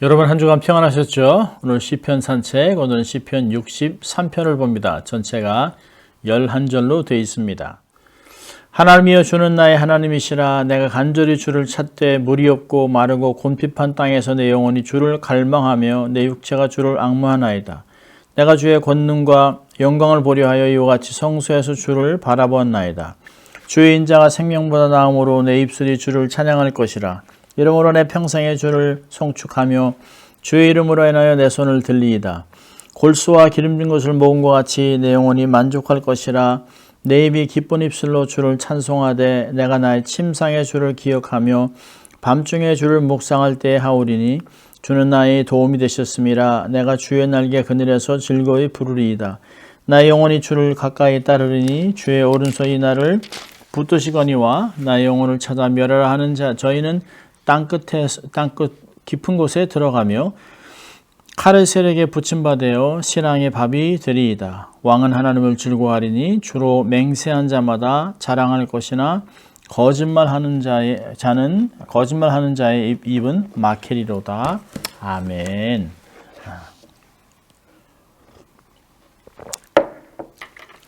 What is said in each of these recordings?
여러분 한 주간 평안하셨죠? 오늘 시편 산책, 오늘은 시편 63편을 봅니다. 전체가 11절로 되어 있습니다. 하나님이여 주는 나의 하나님이시라 내가 간절히 주를 찾되 물이 없고 마르고 곤핍한 땅에서 내 영혼이 주를 갈망하며 내 육체가 주를 악무하나이다. 내가 주의 권능과 영광을 보려 하여 이와 같이 성소에서 주를 바라보았나이다. 주의 인자가 생명보다 나음으로 내 입술이 주를 찬양할 것이라. 이름으로 내 평생의 주를 송축하며 주의 이름으로 인하여 내 손을 들리이다. 골수와 기름진 것을 모은 것 같이 내 영혼이 만족할 것이라. 내 입이 기쁜 입술로 주를 찬송하되 내가 나의 침상의 주를 기억하며 밤중에 주를 묵상할 때 하오리니 주는 나의 도움이 되셨음이라 내가 주의 날개 그늘에서 즐거이 부르리이다. 나의 영혼이 주를 가까이 따르리니 주의 오른손이 나를 붙드시거니와 나의 영혼을 찾아 멸하라 하는 자 저희는 땅끝에 땅끝 깊은 곳에 들어가며 칼을 세력에 붙임받되어 신앙의 밥이 되리이다. 왕은 하나님을 즐거워하리니 주로 맹세한 자마다 자랑할 것이나 거짓말하는 자의 자는 거짓말하는 자의 입, 입은 마케리로다. 아멘.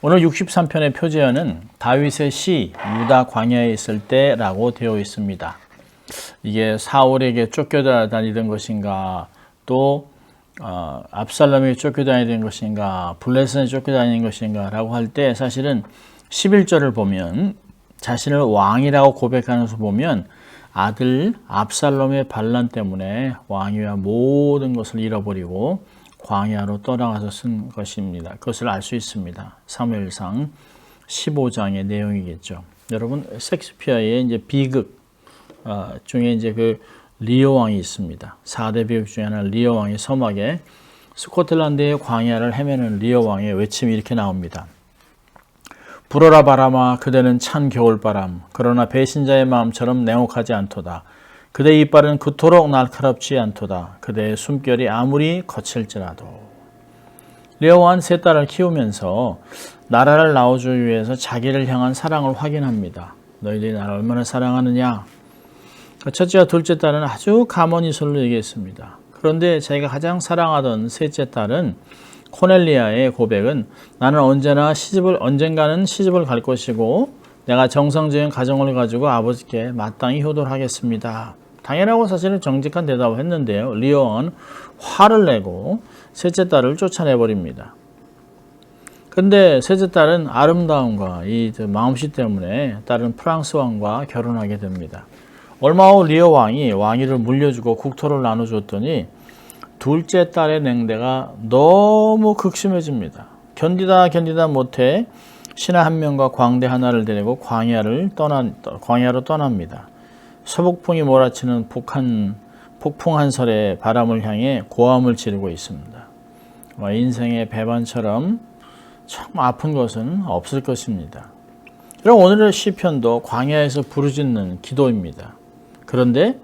오늘 63편의 표제어는 다윗의 시 유다 광야에 있을 때라고 되어 있습니다. 이게 사울에게 쫓겨다니던 것인가 또 어, 압살롬이 쫓겨다니는 것인가 블레셋에 쫓겨다니는 것인가 라고 할 때 사실은 11절을 보면 자신을 왕이라고 고백하는 것을 보면 아들 압살롬의 반란 때문에 왕위와 모든 것을 잃어버리고 광야로 떠나가서 쓴 것입니다. 그것을 알 수 있습니다. 사무엘상 15장의 내용이겠죠. 여러분 섹스피어의 이제 비극 어, 중에 이제 그 리오 왕이 있습니다. 4대 비극 중에 하나 리오 왕의 서막에 스코틀랜드의 광야를 헤매는 리오 왕의 외침이 이렇게 나옵니다. 불어라 바람아 그대는 찬 겨울바람 그러나 배신자의 마음처럼 냉혹하지 않도다. 그대의 이빨은 그토록 날카롭지 않도다. 그대의 숨결이 아무리 거칠지라도. 왕은 세 딸을 키우면서 나라를 나눠주기 위해서 자기를 향한 사랑을 확인합니다. 너희들이 나를 얼마나 사랑하느냐? 첫째와 둘째 딸은 아주 가머니설로 얘기했습니다. 그런데 자기가 가장 사랑하던 셋째 딸은 코넬리아의 고백은 나는 언제나 시집을 언젠가는 시집을 갈 것이고 내가 정상적인 가정을 가지고 아버지께 마땅히 효도하겠습니다. 당연하고 사실은 정직한 대답을 했는데요. 리오왕은 화를 내고 셋째 딸을 쫓아내 버립니다. 근데 셋째 딸은 아름다움과 이 마음씨 때문에 딸은 프랑스 왕과 결혼하게 됩니다. 얼마 후 리오 왕이 왕위를 물려주고 국토를 나눠줬더니 둘째 딸의 냉대가 너무 극심해집니다. 견디다 견디다 못해 신하 한 명과 광대 하나를 데리고 광야를 떠나 광야로 떠납니다. 서북풍이 몰아치는 북한 폭풍 한설의 바람을 향해 고함을 지르고 있습니다. 인생의 배반처럼 참 아픈 것은 없을 것입니다. 그럼 오늘의 시편도 광야에서 부르짖는 기도입니다. 그런데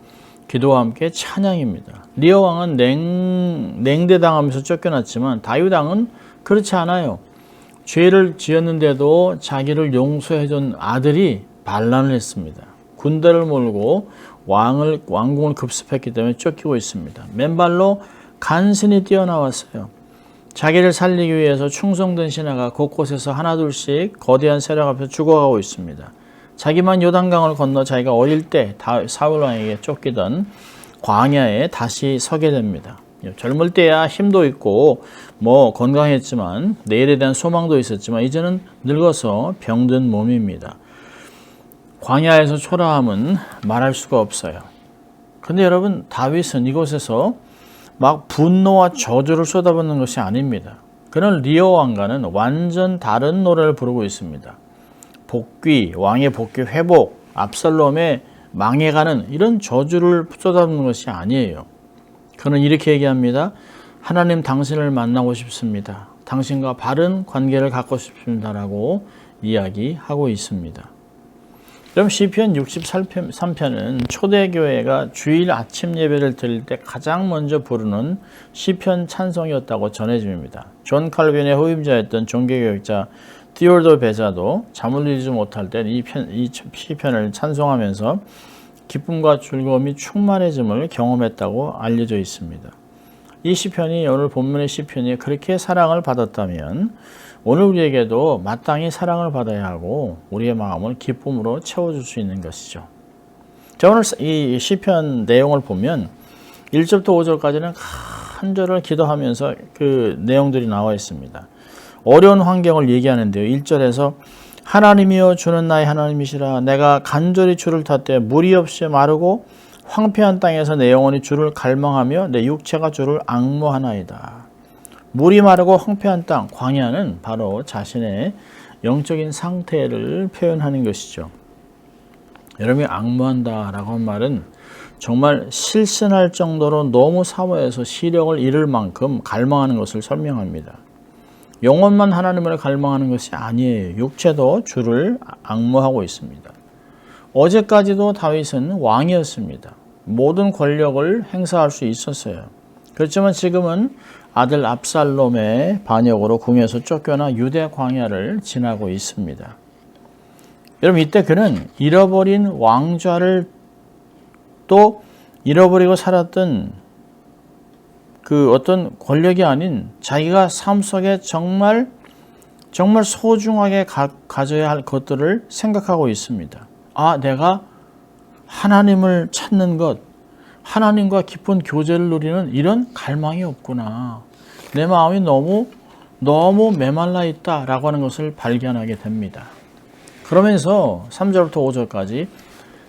기도와 함께 찬양입니다. 리어 왕은 냉, 냉대당하면서 쫓겨났지만 다윗 왕은 그렇지 않아요. 죄를 지었는데도 자기를 용서해준 아들이 반란을 했습니다. 군대를 몰고 왕을 왕궁을 급습했기 때문에 쫓기고 있습니다. 맨발로 간신히 뛰어나왔어요. 자기를 살리기 위해서 충성된 신하가 곳곳에서 하나둘씩 거대한 세력 앞에서 죽어가고 있습니다. 자기만 요단강을 건너 자기가 어릴 때 사울 왕에게 쫓기던 광야에 다시 서게 됩니다. 젊을 때야 힘도 있고 뭐 건강했지만 내일에 대한 소망도 있었지만 이제는 늙어서 병든 몸입니다. 광야에서 초라함은 말할 수가 없어요. 근데 여러분 다윗은 이곳에서 막 분노와 저주를 쏟아붓는 것이 아닙니다. 그는 리오 왕과는 완전 다른 노래를 부르고 있습니다. 복귀, 왕의 복귀 회복, 압살롬의 망해가는 이런 저주를 쏟아붓는 것이 아니에요. 그는 이렇게 얘기합니다. 하나님 당신을 만나고 싶습니다. 당신과 바른 관계를 갖고 싶습니다라고 이야기하고 있습니다. 그럼 시편 63편은 초대교회가 주일 아침 예배를 드릴 때 가장 먼저 부르는 시편 찬송이었다고 전해집니다. 존 칼빈의 후임자였던 종교교육자 디올도 베자도 잠을 이루지 못할 때이 편, 이 시편을 찬송하면서 기쁨과 즐거움이 충만해짐을 경험했다고 알려져 있습니다. 이 시편이 오늘 본문의 시편이 그렇게 사랑을 받았다면 오늘 우리에게도 마땅히 사랑을 받아야 하고 우리의 마음을 기쁨으로 채워줄 수 있는 것이죠. 자, 오늘 이 시편 내용을 보면 1절부터 5절까지는 한 절을 기도하면서 그 내용들이 나와 있습니다. 어려운 환경을 얘기하는데요. 1절에서 하나님이여 주는 나의 하나님이시라 내가 간절히 주를 탔되 물이 없이 마르고 황폐한 땅에서 내 영혼이 주를 갈망하며 내 육체가 주를 악모하나이다. 물이 마르고 황폐한 땅, 광야는 바로 자신의 영적인 상태를 표현하는 것이죠. 여러분이 악무한다라고 한 말은 정말 실신할 정도로 너무 사모해서 시력을 잃을 만큼 갈망하는 것을 설명합니다. 영혼만 하나님을 갈망하는 것이 아니에요. 육체도 주를 악무하고 있습니다. 어제까지도 다윗은 왕이었습니다. 모든 권력을 행사할 수 있었어요. 그렇지만 지금은 아들 압살롬의 반역으로 궁에서 쫓겨나 유대 광야를 지나고 있습니다. 여러분 이때 그는 잃어버린 왕좌를 또 잃어버리고 살았던 그 어떤 권력이 아닌 자기가 삶 속에 정말 정말 소중하게 가, 가져야 할 것들을 생각하고 있습니다. 아, 내가 하나님을 찾는 것, 하나님과 깊은 교제를 누리는 이런 갈망이 없구나. 내 마음이 너무 너무 메말라 있다라고 하는 것을 발견하게 됩니다. 그러면서 3절부터 5절까지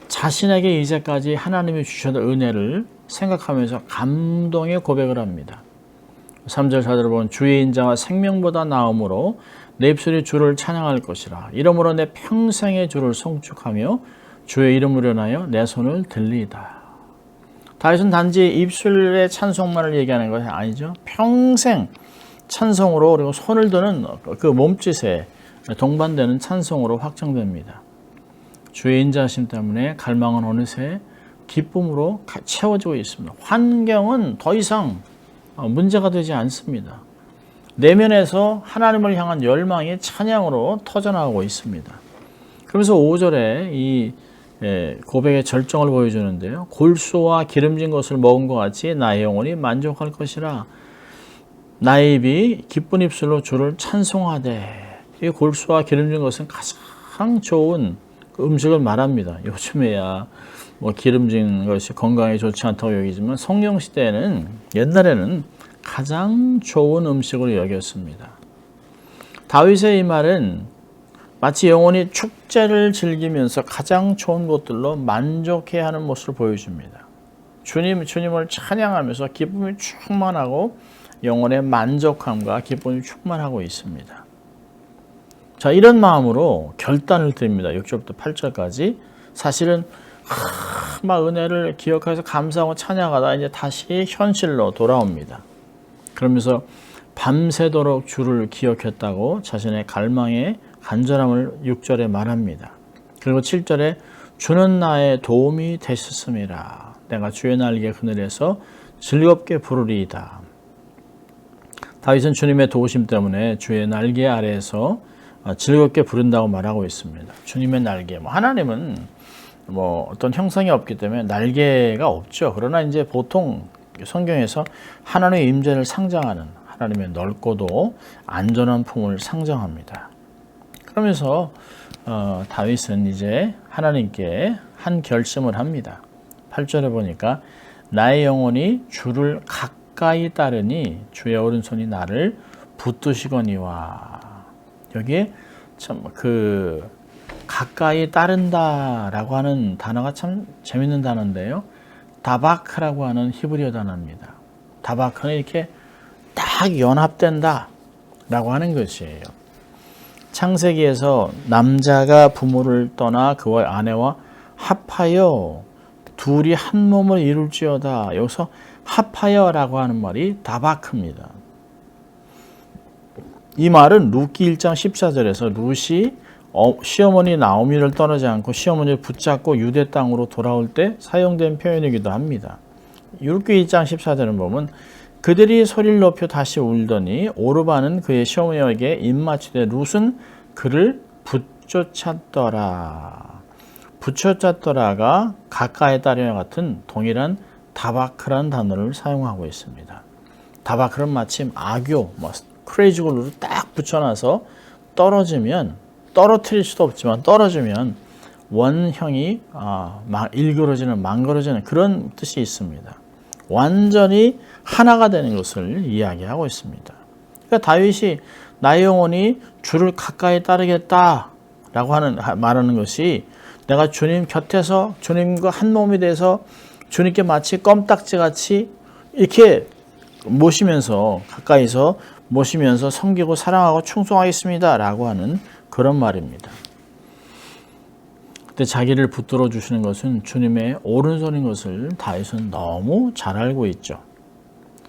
자신에게 이제까지 하나님이 주셨던 은혜를 생각하면서 감동의 고백을 합니다. 3절 4절을 보면 주의 인자와 생명보다 나음으로 내 입술이 주를 찬양할 것이라 이러므로 내 평생의 주를 송축하며 주의 이름으로 인하여 내 손을 들리이다. 다윗은 단지 입술의 찬송만을 얘기하는 것이 아니죠. 평생 찬송으로 그리고 손을 드는 그 몸짓에 동반되는 찬송으로 확정됩니다. 주의 인자하심 때문에 갈망은 어느새 기쁨으로 채워지고 있습니다. 환경은 더 이상 문제가 되지 않습니다. 내면에서 하나님을 향한 열망이 찬양으로 터져나오고 있습니다. 그러면서 5절에 이 고백의 절정을 보여주는데요. 골수와 기름진 것을 먹은 것 같이 나의 영혼이 만족할 것이라 나의 입이 기쁜 입술로 주를 찬송하되 이 골수와 기름진 것은 가장 좋은 그 음식을 말합니다. 요즘에야 뭐 기름진 것이 건강에 좋지 않다고 여기지만 성경 시대에는 옛날에는 가장 좋은 음식으로 여겼습니다. 다윗의 이 말은 마치 영혼이 축제를 즐기면서 가장 좋은 것들로 만족해야 하는 모습을 보여줍니다. 주님, 주님을 찬양하면서 기쁨이 충만하고 영혼의 만족함과 기쁨이 충만하고 있습니다. 자, 이런 마음으로 결단을 드립니다. 6절부터 8절까지. 사실은 하, 막 은혜를 기억해서 감사하고 찬양하다 이제 다시 현실로 돌아옵니다. 그러면서 밤새도록 주를 기억했다고 자신의 갈망의 간절함을 6절에 말합니다. 그리고 7절에 주는 나의 도움이 되셨음이라. 내가 주의 날개 그늘에서 즐겁게 부르리이다. 다윗은 주님의 도우심 때문에 주의 날개 아래에서 어, 즐겁게 부른다고 말하고 있습니다. 주님의 날개. 뭐 하나님은 뭐 어떤 형상이 없기 때문에 날개가 없죠. 그러나 이제 보통 성경에서 하나님의 임재를 상징하는 하나님의 넓고도 안전한 품을 상징합니다. 그러면서 어, 다윗은 이제 하나님께 한 결심을 합니다. 8절에 보니까 나의 영혼이 주를 가까이 따르니 주의 오른손이 나를 붙드시거니와 여기에 참 그 가까이 따른다라고 하는 단어가 참 재밌는 단어인데요. 다바크라고 하는 히브리어 단어입니다. 다바크는 이렇게 딱 연합된다라고 하는 것이에요. 창세기에서 남자가 부모를 떠나 그와 아내와 합하여 둘이 한 몸을 이룰지어다. 여기서 합하여라고 하는 말이 다바크입니다. 이 말은 루키 1장 14절에서 룻이 어, 시어머니 나오미를 떠나지 않고 시어머니를 붙잡고 유대 땅으로 돌아올 때 사용된 표현이기도 합니다. 룻기 1장 14절을 보면 그들이 소리를 높여 다시 울더니 오르바는 그의 시어머니에게 입맞추되 룻은 그를 붙쫓았더라. 붙여짰더라가 가까이 따르냐 같은 동일한 다바크라는 단어를 사용하고 있습니다. 다바크는 마침 악교, 뭐 크레이지 글루를 딱 붙여놔서 떨어지면 떨어뜨릴 수도 없지만 떨어지면 원형이 아, 막 일그러지는 망그러지는 그런 뜻이 있습니다. 완전히 하나가 되는 것을 이야기하고 있습니다. 그러니까 다윗이 나의 영혼이 주를 가까이 따르겠다라고 하는 말하는 것이 내가 주님 곁에서 주님과 한 몸이 돼서 주님께 마치 껌딱지 같이 이렇게 모시면서 가까이서 모시면서 섬기고 사랑하고 충성하겠습니다 라고 하는 그런 말입니다. 근데 자기를 붙들어 주시는 것은 주님의 오른손인 것을 다윗은 너무 잘 알고 있죠.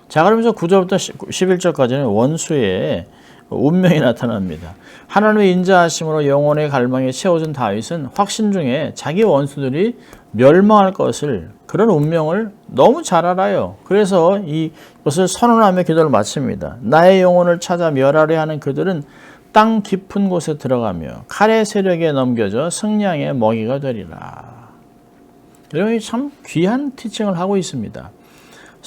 자, 그러면서 9절부터 11절까지는 원수의 운명이 나타납니다. 하나님의 인자하심으로 영혼의 갈망에 채워진 다윗은 확신 중에 자기 원수들이 멸망할 것을 그런 운명을 너무 잘 알아요. 그래서 이것을 선언하며 기도를 마칩니다. 나의 영혼을 찾아 멸하려 하는 그들은 땅 깊은 곳에 들어가며 칼의 세력에 넘겨져 승량의 먹이가 되리라. 여러분이 참 귀한 티칭을 하고 있습니다.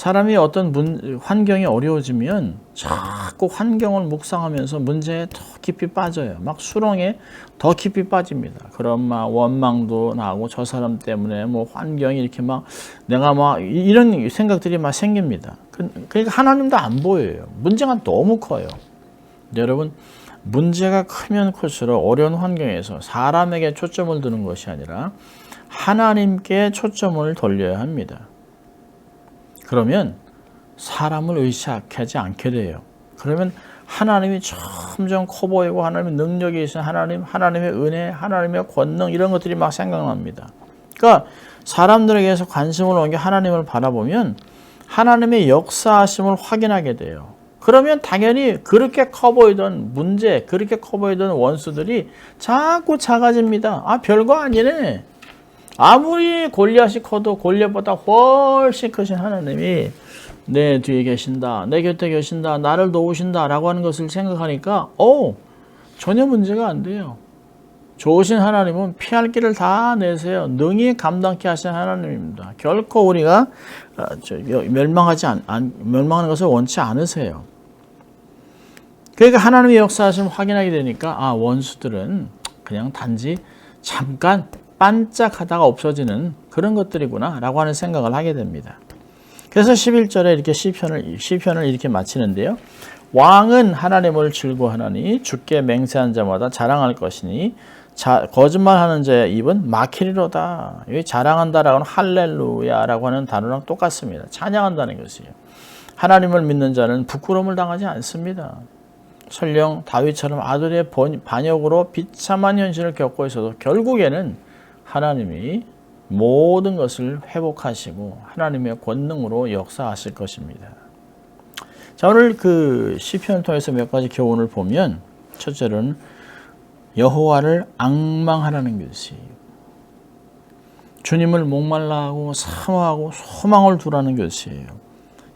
사람이 어떤 문, 환경이 어려워지면 자꾸 환경을 묵상하면서 문제에 더 깊이 빠져요. 막 수렁에 더 깊이 빠집니다. 그럼 막 원망도 나고 저 사람 때문에 뭐 환경이 이렇게 막 내가 막 이런 생각들이 막 생깁니다. 그, 그러니까 하나님도 안 보여요. 문제가 너무 커요. 여러분 문제가 크면 클수록 어려운 환경에서 사람에게 초점을 두는 것이 아니라 하나님께 초점을 돌려야 합니다. 그러면 사람을 의식하지 않게 돼요. 그러면 하나님이 점점 커 보이고 하나님의 능력이 있으 하나님, 하나님의 은혜, 하나님의 권능 이런 것들이 막 생각납니다. 그러니까 사람들에게서 관심을 옮겨 하나님을 바라보면 하나님의 역사하심을 확인하게 돼요. 그러면 당연히 그렇게 커 보이던 문제, 그렇게 커 보이던 원수들이 자꾸 작아집니다. 아, 별거 아니네. 아무리 골리앗이 커도 골리앗보다 훨씬 크신 하나님이 내 뒤에 계신다, 내 곁에 계신다, 나를 도우신다라고 하는 것을 생각하니까 어 전혀 문제가 안 돼요. 좋으신 하나님은 피할 길을 다 내세요. 능히 감당케 하신 하나님입니다. 결코 우리가 어, 멸망하지 않, 멸망하는 것을 원치 않으세요. 그러니까 하나님의 역사하심을 확인하게 되니까 아 원수들은 그냥 단지 잠깐 반짝하다가 없어지는 그런 것들이구나 라고 하는 생각을 하게 됩니다. 그래서 11절에 이렇게 시편을, 시편을 이렇게 마치는데요. 왕은 하나님을 즐거하나니 주께 맹세한 자마다 자랑할 것이니 자, 거짓말하는 자의 입은 막히리로다. 여기 자랑한다라고는 할렐루야라고 하는 단어랑 똑같습니다. 찬양한다는 것이에요. 하나님을 믿는 자는 부끄러움을 당하지 않습니다. 설령 다윗처럼 아들의 반역으로 비참한 현실을 겪고 있어도 결국에는 하나님이 모든 것을 회복하시고 하나님의 권능으로 역사하실 것입니다. 자, 오늘 그 시편을 통해서 몇 가지 교훈을 보면 첫째는 여호와를 악망하라는 것이 주님을 목말라하고 사모하고 소망을 두라는 것이에요.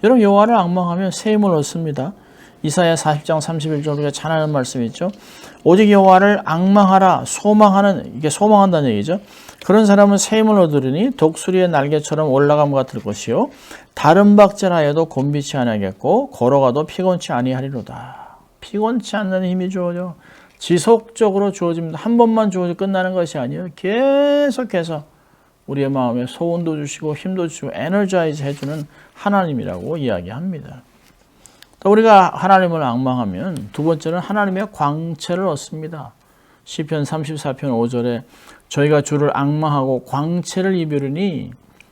여러분 여호와를 악망하면 새 힘을 얻습니다. 이사야 40장 31절 우리가 잘 아는 말씀이 있죠. 오직 여호와를 악망하라 소망하는 이게 소망한다는 얘기죠. 그런 사람은 새 힘을 얻으리니 독수리의 날개처럼 올라감 같을 것이요 다른 박질하여도 곤비치 아니하겠고 걸어가도 피곤치 아니하리로다. 피곤치 않는 힘이 주어져 지속적으로 주어집니다. 한 번만 주어져 끝나는 것이 아니에요. 계속해서 우리의 마음에 소원도 주시고 힘도 주시고 에너자이즈 해주는 하나님이라고 이야기합니다. 우리가 하나님을 악망하면 두 번째는 하나님의 광채를 얻습니다. 시편 34편 5절에 저희가 주를 악망하고 광채를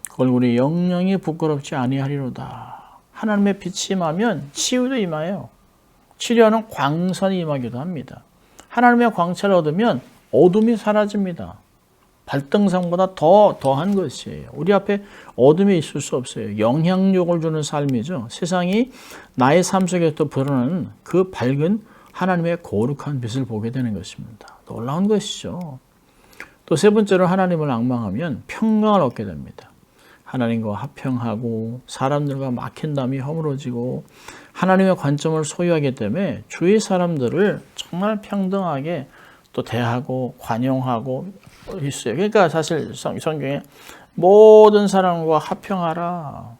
그걸 우리 영영이 부끄럽지 아니하리로다. 하나님의 빛이 임하면 치유도 임하여 치료하는 광선이 임하기도 합니다. 하나님의 광채를 얻으면 어둠이 사라집니다. 발등상보다 더 더한 것이에요. 우리 앞에 어둠이 있을 수 없어요. 영향력을 주는 삶이죠. 세상이 나의 삶 속에 또 불어나는 그 밝은 하나님의 거룩한 빛을 보게 되는 것입니다. 놀라운 것이죠. 또 세 번째로 하나님을 악망하면 평강을 얻게 됩니다. 하나님과 화평하고 사람들과 막힌 담이 허물어지고 하나님의 관점을 소유하기 때문에 주위 사람들을 정말 평등하게 또 대하고 관용하고 있어요. 그러니까 사실 성, 성경에 모든 사람과 화평하라.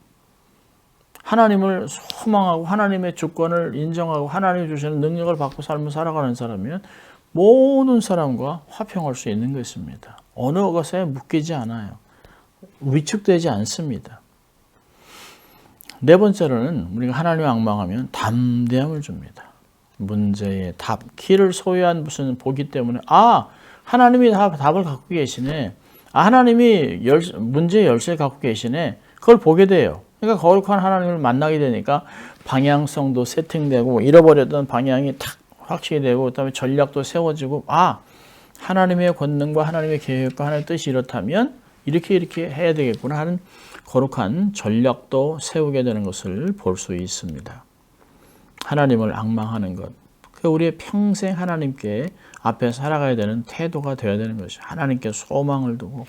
하나님을 소망하고 하나님의 주권을 인정하고 하나님이 주시는 능력을 받고 삶을 살아가는 사람이면 모든 사람과 화평할 수 있는 것입니다. 어느 것에 묶이지 않아요. 위축되지 않습니다. 네 번째로는 우리가 하나님을 악망하면 담대함을 줍니다. 문제의 답, 키를 소유한 무슨 보기 때문에 아 하나님이 답, 답을 갖고 계시네. 아 하나님이 열, 문제의 열쇠를 갖고 계시네. 그걸 보게 돼요. 그러니까 거룩한 하나님을 만나게 되니까 방향성도 세팅되고 잃어버렸던 방향이 탁 확실히 되고 그다음에 전략도 세워지고 아 하나님의 권능과 하나님의 계획과 하나님의 뜻이 이렇다면 이렇게 이렇게 해야 되겠구나 하는 거룩한 전략도 세우게 되는 것을 볼 수 있습니다. 하나님을 악망하는 것. 그 우리의 평생 하나님께 앞에 살아가야 되는 태도가 되어야 되는 것이 하나님께 소망을 두고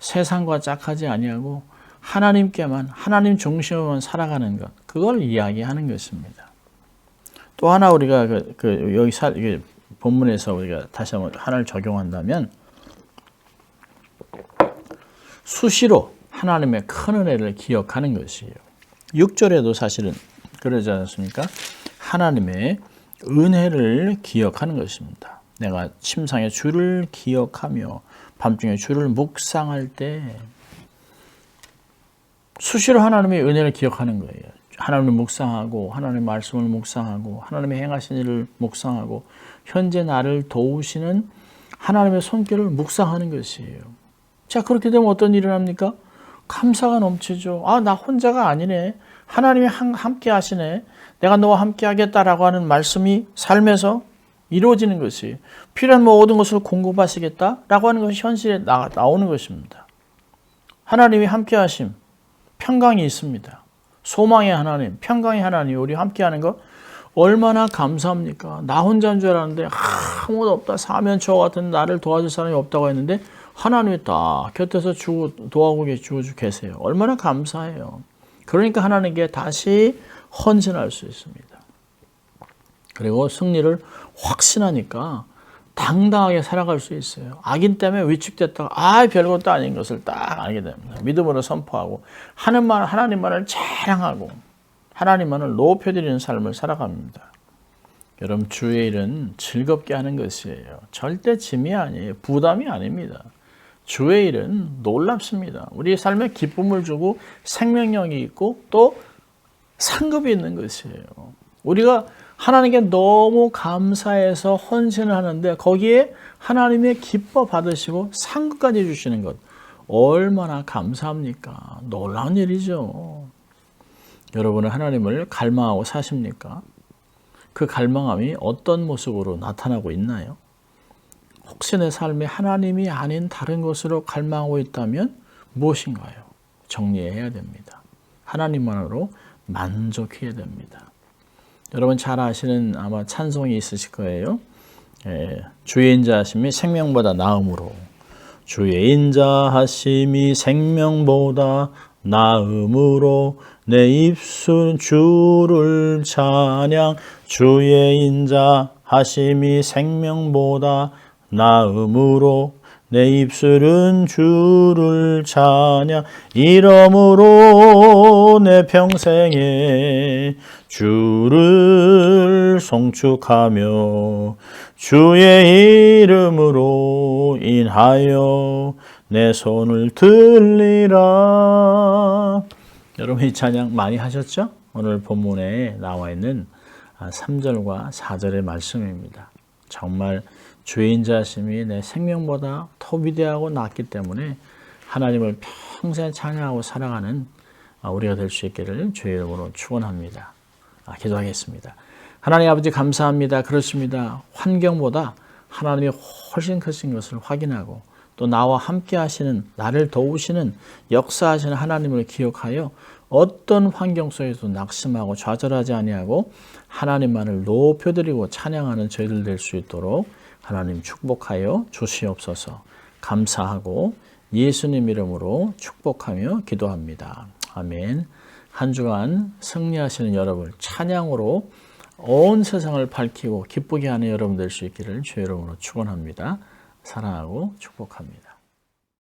세상과 짝하지 아니하고 하나님께만 하나님 중심으로만 살아가는 것. 그걸 이야기하는 것입니다. 또 하나 우리가 그, 그 여기 사, 본문에서 우리가 다시 한번 하나를 적용한다면 수시로 하나님의 큰 은혜를 기억하는 것이에요. 6절에도 사실은 그러지 않습니까? 하나님의 은혜를 기억하는 것입니다. 내가 침상의 주를 기억하며 밤중에 주를 묵상할 때 수시로 하나님의 은혜를 기억하는 거예요. 하나님을 묵상하고 하나님의 말씀을 묵상하고 하나님의 행하신 일을 묵상하고 현재 나를 도우시는 하나님의 손길을 묵상하는 것이에요. 자 그렇게 되면 어떤 일이 납니까? 감사가 넘치죠. 아 나 혼자가 아니네. 하나님이 함께 하시네. 내가 너와 함께 하겠다라고 하는 말씀이 삶에서 이루어지는 것이 필요한 모든 것을 공급하시겠다라고 하는 것이 현실에 나, 나오는 것입니다. 하나님이 함께 하심, 평강이 있습니다. 소망의 하나님, 평강의 하나님, 우리 함께 하는 것 얼마나 감사합니까? 나 혼자인 줄 알았는데 아무도 없다. 사면초 같은 나를 도와줄 사람이 없다고 했는데 하나님이 딱 곁에서 주 도와주고 계세요. 얼마나 감사해요. 그러니까 하나님께 다시 헌신할 수 있습니다. 그리고 승리를 확신하니까 당당하게 살아갈 수 있어요. 악인 때문에 위축됐다가 아 별것도 아닌 것을 딱 알게 됩니다. 믿음으로 선포하고 하나님만 하나님만을 자랑하고 하나님만을 높여드리는 삶을 살아갑니다. 여러분 주의 일은 즐겁게 하는 것이에요. 절대 짐이 아니에요. 부담이 아닙니다. 주의 일은 놀랍습니다. 우리 삶에 기쁨을 주고 생명력이 있고 또 상급이 있는 것이에요. 우리가 하나님께 너무 감사해서 헌신을 하는데 거기에 하나님의 기뻐 받으시고 상급까지 주시는 것 얼마나 감사합니까? 놀라운 일이죠. 여러분은 하나님을 갈망하고 사십니까? 그 갈망함이 어떤 모습으로 나타나고 있나요? 혹시 내 삶에 하나님이 아닌 다른 것으로 갈망하고 있다면 무엇인가요? 정리해야 됩니다. 하나님만으로 만족해야 됩니다. 여러분 잘 아시는 아마 찬송이 있으실 거예요. 예, 주의 인자하심이 생명보다 나음으로 주의 인자하심이 생명보다 나음으로 내 입술 주를 찬양 주의 인자하심이 생명보다 나음으로 내 입술은 주를 찬양 이러므로 내 평생에 주를 송축하며 주의 이름으로 인하여 내 손을 들리라 여러분 이 찬양 많이 하셨죠? 오늘 본문에 나와 있는 3절과 4절의 말씀입니다. 정말 주인자심이 내 생명보다 더 위대하고 낫기 때문에 하나님을 평생 찬양하고 살아가는 우리가 될 수 있기를 주의 이름으로 축원합니다. 아, 기도하겠습니다. 하나님 아버지 감사합니다. 그렇습니다. 환경보다 하나님이 훨씬 크신 것을 확인하고 또 나와 함께 하시는 나를 도우시는 역사하시는 하나님을 기억하여 어떤 환경 속에서 낙심하고 좌절하지 아니하고 하나님만을 높여드리고 찬양하는 저희들 될 수 있도록 하나님 축복하여 주시옵소서 감사하고 예수님 이름으로 축복하며 기도합니다. 아멘. 한 주간 승리하시는 여러분 찬양으로 온 세상을 밝히고 기쁘게 하는 여러분 될 수 있기를 주의 이름으로 축원합니다. 사랑하고 축복합니다.